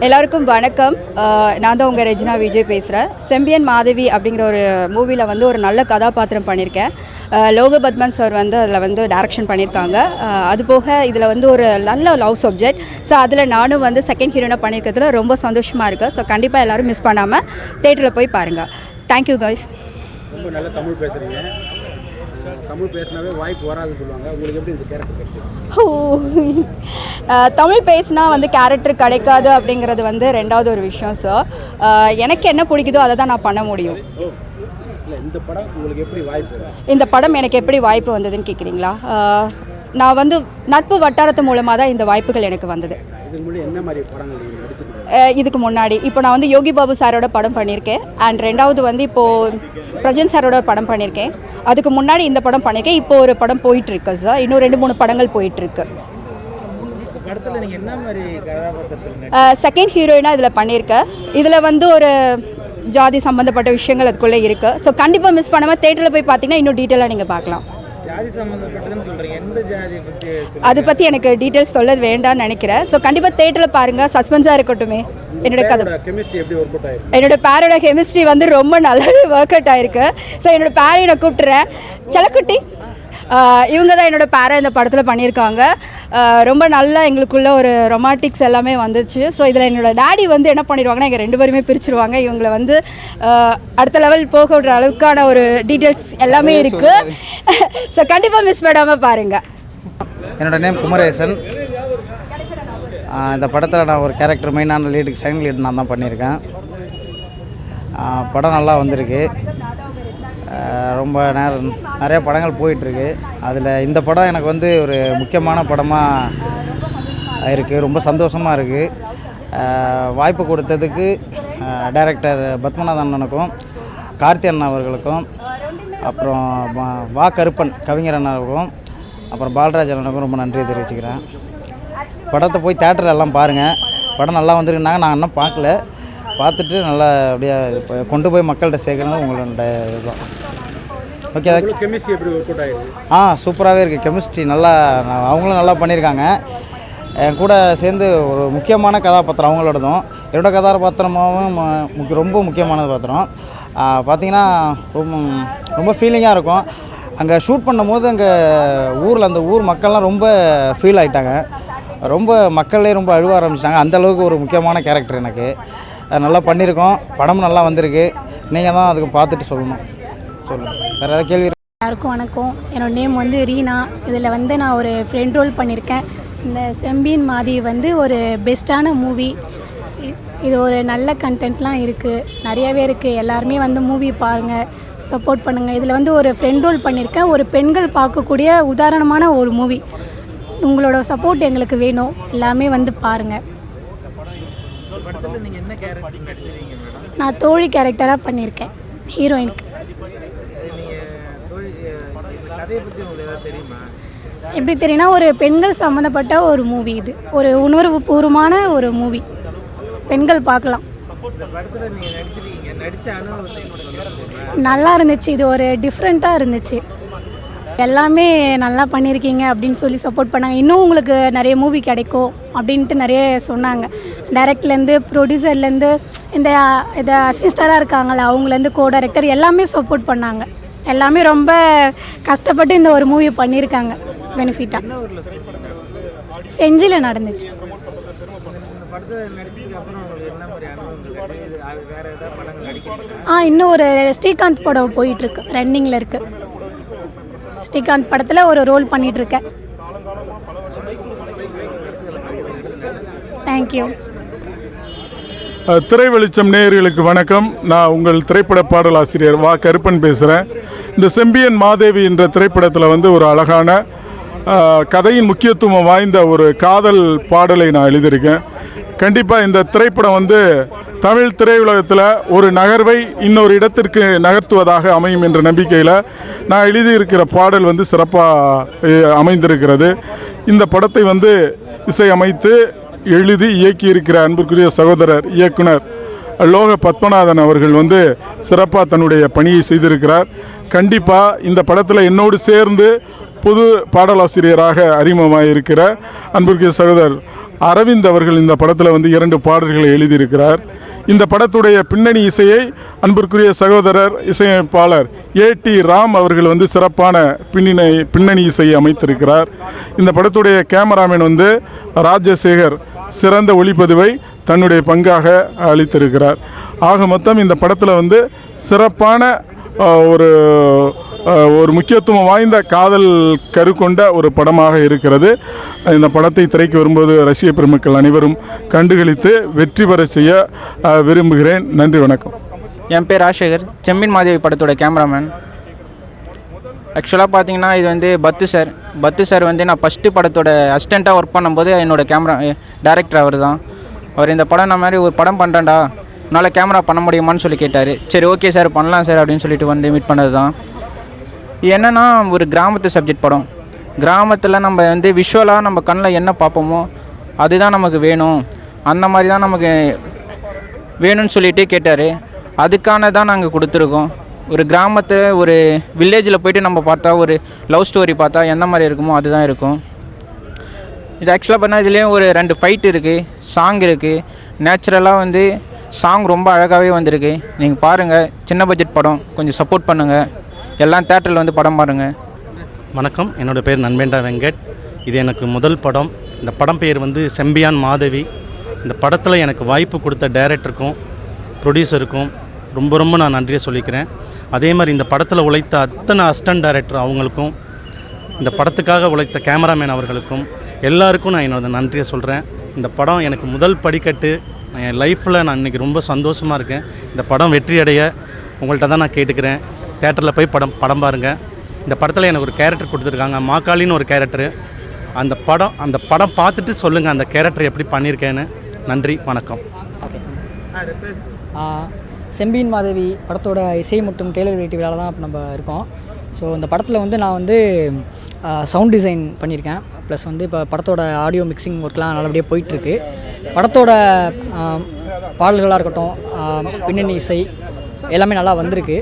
எல்லாருக்கும் வணக்கம். நான் தான் உங்கள் ரெஜினா விஜய் பேசுகிறேன் செம்பியன் மாதவி அப்படிங்கிற ஒரு மூவியில் வந்து ஒரு நல்ல கதாபாத்திரம் பண்ணியிருக்கேன். அஹ் லோக பத்மன் சார் வந்து அதில் வந்து டைரக்ஷன் பண்ணியிருக்காங்க. அது போக இதில் வந்து ஒரு நல்ல லவ் சப்ஜெக்ட் ஸோ அதில் நானும் வந்து செகண்ட் ஹீரோனாக பண்ணியிருக்கிறதுல ரொம்ப சந்தோஷமாக இருக்குது ஸோ கண்டிப்பாக எல்லோரும் மிஸ் பண்ணாமல் தேட்டரில் போய் பாருங்கள் தேங்க்யூ கைஸ் ரொம்ப நல்ல தமிழ் பேசுகிறீங்க தமிழ் பேசினாவே வாய்ப்பு வராதுன்னு சொல்லுவாங்க. உங்களுக்கு எப்படி இந்த கேரக்டர் ஓ தமிழ் பேசினா வந்து கேரக்டர் கிடைக்காது அப்படிங்கிறது வந்து ரெண்டாவது ஒரு விஷயம் சார் எனக்கு என்ன பிடிக்குதோ அதை தான் நான் பண்ண முடியும். இந்த படம் உங்களுக்கு எப்படி வாய்ப்பு? இந்த படம் எனக்கு எப்படி வாய்ப்பு வந்ததுன்னு கேட்குறீங்களா நான் வந்து நட்பு வட்டாரத்து மூலமாக தான் இந்த வாய்ப்புகள் எனக்கு வந்தது. இதுக்கு முன்னாடி. இப்போ நான் வந்து யோகி பாபு சாரோட படம் பண்ணியிருக்கேன் அண்ட் ரெண்டாவது வந்து இப்போது பிரஜன் சாரோட படம் பண்ணியிருக்கேன் அதுக்கு முன்னாடி இந்த படம் பண்ணியிருக்கேன் இப்போ ஒரு படம் போயிட்டுருக்கு சார் இன்னும் ரெண்டு மூணு படங்கள் போயிட்டுருக்கு படத்தில் நீங்கள் என்ன மாதிரி கதாபாத்திரத்தில் செகண்ட் ஹீரோயினாக இதில் பண்ணியிருக்கேன் இதில் வந்து ஒரு ஜாதி சம்மந்தப்பட்ட விஷயங்கள் அதுக்குள்ளே இருக்குது ஸோ கண்டிப்பாக மிஸ் பண்ணாமல் தேட்டரில் போய் பார்த்தீங்கன்னா இன்னும் டீட்டெயிலாக நீங்கள் பார்க்கலாம் அதை பற்றி எனக்கு டீட்டெயில்ஸ் சொல்ல வேண்டாம்னு நினைக்கிறேன். ஸோ கண்டிப்பாக தேட்டரில் பாருங்கள் சஸ்பென்ஸாக இருக்கட்டுமே. என்னோட கதை. என்னோட பேரோட கெமிஸ்ட்ரி வந்து ரொம்ப நல்லாவே ஒர்க் அவுட் ஆயிருக்கு. ஸோ என்னோட பேரை நான் கூப்பிட்டுறேன். செலக்குட்டி இவங்க தான் என்னோட பேரை இந்த படத்தில் பண்ணியிருக்காங்க. ரொம்ப நல்லா எங்களுக்குள்ள ஒரு ரொமாட்டிக்ஸ் எல்லாமே வந்துச்சு. ஸோ இதில் என்னோட டேடி வந்து என்ன பண்ணிடுவாங்கன்னா எங்கள் ரெண்டு பேருமே பிரிச்சிருவாங்க. இவங்களை வந்து அடுத்த லெவல் போக விடுற அளவுக்கான ஒரு டீட்டெயில்ஸ் எல்லாமே இருக்குது ஸோ கண்டிப்பாக மிஸ் பண்ணாமல் பாருங்கள் என்னோட நேம் குமரேசன். இந்த படத்தில் நான் ஒரு கேரக்டர் மெயினான லீடுக்கு செகண்ட் லீட் நான் தான் பண்ணியிருக்கேன். படம் நல்லா வந்திருக்கு. ரொம்ப நேரம் நிறைய படங்கள் போயிட்டுருக்கு. அதில் இந்த படம் எனக்கு வந்து ஒரு முக்கியமான படமாக இருக்குது ரொம்ப சந்தோஷமாக இருக்குது வாய்ப்பு கொடுத்ததுக்கு டைரக்டர் பத்மநாதன் அண்ணனுக்கும் கார்த்தி அண்ணா அவர்களுக்கும் அப்புறம் வா- வா கருப்பன் கவிஞர் அண்ணாவுக்கும் அப்புறம் பாலராஜ் அண்ணனுக்கும் ரொம்ப நன்றி தெரிவிச்சுக்கிறேன். படத்தை போய் தேட்டரில் எல்லாம் பாருங்கள் படம் நல்லா வந்திருக்குனாங்க நான் இன்னும் பார்க்கல. பார்த்துட்டு நல்லா அப்படியே கொண்டு போய் மக்கள்கிட்ட சேர்க்கணும் உங்களோட இதுதான். ஓகே அது கெமிஸ்ட்ரி எப்படி ஒர்க் அவுட் ஆயிருக்கு? ஆ சூப்பராகவே இருக்குது கெமிஸ்ட்ரி நல்லா அவங்களும் நல்லா பண்ணியிருக்காங்க. என் கூட சேர்ந்து ஒரு முக்கியமான கதாபாத்திரம் அவங்களோடதும். என்னோட கதாபாத்திரமாகவும் முக்கிய ரொம்ப முக்கியமான பாத்திரம். பார்த்தீங்கன்னா ரொம்ப ரொம்ப ஃபீலிங்காக இருக்கும். அங்கே ஷூட் பண்ணும்போது அங்கே ஊரில் அந்த ஊர் மக்கள்லாம் ரொம்ப ஃபீல் ஆயிட்டாங்க. ரொம்ப மக்களே ரொம்ப அழுவ ஆரம்பிச்சிட்டாங்க. அந்த அளவுக்கு ஒரு முக்கியமான கேரக்டர் எனக்கு. அது நல்லா பண்ணியிருக்கோம். படமும் நல்லா வந்திருக்கு. நீங்கள் தான் அதுக்கு பார்த்துட்டு சொல்லணும். சொல்லுங்கள் வேறு ஏதாவது கேள்வி எல்லாருக்கும் வணக்கம். என்னோட நேம் வந்து ரீனா. இதில் வந்து நான் ஒரு ஃப்ரெண்ட் ரோல் பண்ணியிருக்கேன். இந்த செம்பின் மாதி வந்து ஒரு பெஸ்ட்டான மூவி இது ஒரு நல்ல கண்டென்ட்லாம் இருக்குது நிறையவே இருக்குது எல்லாருமே வந்து மூவி பாருங்கள் சப்போர்ட் பண்ணுங்கள் இதில் வந்து ஒரு ஃப்ரெண்ட் ரோல் பண்ணியிருக்கேன். ஒரு பெண்கள் பார்க்கக்கூடிய உதாரணமான ஒரு மூவி உங்களோட சப்போர்ட் எங்களுக்கு வேணும். எல்லாமே வந்து பாருங்கள் படத்தில் நீங்கள் என்ன கேரக்டர் நடிச்சிருக்கீங்க மேடம் நான் தோழி கேரக்டராக பண்ணியிருக்கேன் ஹீரோயினுக்கு எப்படி தெரியும்னா ஒரு பெண்கள் சம்மந்தப்பட்ட ஒரு மூவி இது. ஒரு உணர்வு பூர்வமான ஒரு மூவி பெண்கள் பார்க்கலாம். நல்லா இருந்துச்சு. இது ஒரு டிஃப்ரெண்ட்டாக இருந்துச்சு. எல்லாமே நல்லா பண்ணியிருக்கீங்க அப்படின்னு சொல்லி சப்போர்ட் பண்ணாங்க. இன்னும் உங்களுக்கு நிறைய மூவி கிடைக்கும் அப்படின்ட்டு நிறைய சொன்னாங்க. டைரக்ட்லேருந்து ப்ரொடியூசர்லேருந்து இந்த இதை அசிஸ்டராக இருக்காங்களே அவங்கலேருந்து கோ டைரக்டர் எல்லாமே சப்போர்ட் பண்ணாங்க. எல்லாமே ரொம்ப கஷ்டப்பட்டு இந்த ஒரு மூவி பண்ணியிருக்காங்க. பெனிஃபிட்டாக செஞ்சியில் நடந்துச்சு. ஆ இன்னும் ஒரு ஸ்ரீகாந்த் படம் போயிட்டுருக்கு ரன்னிங்கில் இருக்குது ஸ்ரீகாந்த் படத்தில் ஒரு ரோல் பண்ணிகிட்ருக்கேன் தேங்க்யூ திரை வெளிச்சம் நேயர்களுக்கு வணக்கம். நான் உங்கள் திரைப்பட பாடலாசிரியர் வா கருப்பன் பேசுகிறேன் இந்த செம்பியன் மாதேவி என்ற திரைப்படத்தில் வந்து ஒரு அழகான கதையின் முக்கியத்துவம் வாய்ந்த ஒரு காதல் பாடலை நான் எழுதியிருக்கேன். கண்டிப்பாக இந்த திரைப்படம் வந்து தமிழ் திரையுலகத்தில் ஒரு நகர்வை இன்னொரு இடத்திற்கு நகர்த்துவதாக அமையும் என்ற நம்பிக்கையில் நான் எழுதியிருக்கிற பாடல் வந்து சிறப்பாக அமைந்திருக்கிறது. இந்த படத்தை வந்து இசையமைத்து எழுதி இயக்கியிருக்கிற அன்பிற்குரிய சகோதரர் இயக்குனர் லோக பத்மநாதன் அவர்கள் வந்து சிறப்பாக தன்னுடைய பணியை செய்திருக்கிறார். கண்டிப்பாக இந்த படத்தில் என்னோடு சேர்ந்து புது பாடலாசிரியராக அறிமுகமாக இருக்கிற அன்பிற்குரிய சகோதரர் அரவிந்த் அவர்கள் இந்த படத்தில் வந்து இரண்டு பாடல்களை எழுதியிருக்கிறார். இந்த படத்துடைய பின்னணி இசையை அன்பிற்குரிய சகோதரர் இசையமைப்பாளர் ஏ டி ராம் அவர்கள் வந்து சிறப்பான பின்னணி பின்னணி இசையை அமைத்திருக்கிறார். இந்த படத்துடைய கேமராமேன் வந்து ராஜசேகர் சிறந்த ஒளிப்பதிவை தன்னுடைய பங்காக அளித்திருக்கிறார். ஆக மொத்தம் இந்த படத்தில் வந்து சிறப்பான ஒரு ஒரு முக்கியத்துவம் வாய்ந்த காதல் கருக்கொண்ட ஒரு படமாக இருக்கிறது. இந்த படத்தை திரைக்கு வரும்போது ரசிக பெருமக்கள் அனைவரும் கண்டுகளித்து வெற்றி பெற செய்ய விரும்புகிறேன். நன்றி வணக்கம். என் பேர் ராஜசேகர். செம்மின் மாதேவி படத்தோட கேமராமேன். ஆக்சுவலாக பார்த்தீங்கன்னா இது வந்து பத்து சார். பத்து சார் வந்து நான் ஃபஸ்ட்டு படத்தோட அசிஸ்டண்ட்டாக ஒர்க் பண்ணும்போது என்னோடய கேமரா டேரக்டர் அவர் தான் அவர் இந்த படம் நான் மாதிரி ஒரு படம் பண்ணுறேன்டா என்னால் கேமரா பண்ண முடியுமான்னு சொல்லி கேட்டார். சரி ஓகே சார் பண்ணலாம் சார் அப்படின்னு சொல்லிட்டு வந்து மீட் பண்ணது தான் என்னென்னா ஒரு கிராமத்து சப்ஜெக்ட் படம். கிராமத்தில் நம்ம வந்து விஷுவலாக நம்ம கண்ணில் என்ன பார்ப்போமோ அதுதான் நமக்கு வேணும். அந்த மாதிரி தான் நமக்கு வேணும்னு சொல்லிட்டு கேட்டார். அதுக்கான தான் நாங்கள் கொடுத்துருக்கோம். ஒரு கிராமத்தை ஒரு வில்லேஜில் போயிட்டு நம்ம பார்த்தா ஒரு லவ் ஸ்டோரி பார்த்தா எந்த மாதிரி இருக்குமோ அதுதான் இருக்கும். இது ஆக்சுவலாக பண்ணால் இதுலேயும் ஒரு ரெண்டு ஃபைட் இருக்குது சாங் இருக்குது நேச்சுரலாக வந்து சாங் ரொம்ப அழகாகவே வந்திருக்கு. நீங்கள் பாருங்கள் சின்ன பட்ஜெட் படம். கொஞ்சம் சப்போர்ட் பண்ணுங்கள் எல்லாம் தேட்டரில் வந்து படம் பாருங்கள் வணக்கம் என்னோடய பேர் நண்பேண்டா வெங்கட். இது எனக்கு முதல் படம். இந்த படம் பேர் வந்து செம்பியான் மாதவி. இந்த படத்தில் எனக்கு வாய்ப்பு கொடுத்த டைரக்டருக்கும் ப்ரொடியூசருக்கும் ரொம்ப ரொம்ப நான் நன்றியை சொல்லிக்கிறேன். அதே மாதிரி இந்த படத்தில் உழைத்த அத்தனை அஸ்டன்ட் டைரக்டர் அவங்களுக்கும் இந்த படத்துக்காக உழைத்த கேமராமேன் அவர்களுக்கும் எல்லாருக்கும் நான் என்னோட நன்றியை சொல்கிறேன் இந்த படம் எனக்கு முதல் படிக்கட்டு. நான் என் லைஃப்பில் நான் இன்றைக்கி ரொம்ப சந்தோஷமாக இருக்கேன். இந்த படம் வெற்றி அடைய உங்கள்கிட்ட தான் நான் கேட்டுக்கிறேன். தேட்டரில் போய் படம் படம் பாருங்கள் இந்த படத்தில் எனக்கு ஒரு கேரக்டர் கொடுத்துருக்காங்க. மாக்காளின்னு ஒரு கேரக்டரு அந்த படம் அந்த படம் பார்த்துட்டு சொல்லுங்கள் அந்த கேரக்டர் எப்படி பண்ணியிருக்கேன்னு. நன்றி வணக்கம். செம்பியின் மாதவி படத்தோட இசை மற்றும் டெய்லர் வெளியீட்டு விழாவில் தான் இப்போ நம்ம இருக்கோம். ஸோ இந்த படத்தில் வந்து நான் வந்து சவுண்ட் டிசைன் பண்ணியிருக்கேன். ப்ளஸ் வந்து இப்போ படத்தோட ஆடியோ மிக்சிங் ஒர்க்லாம் நல்லபடியாக போயிட்டுருக்கு. படத்தோட பாடல்களாக இருக்கட்டும் பின்னணி இசை எல்லாமே நல்லா வந்திருக்கு.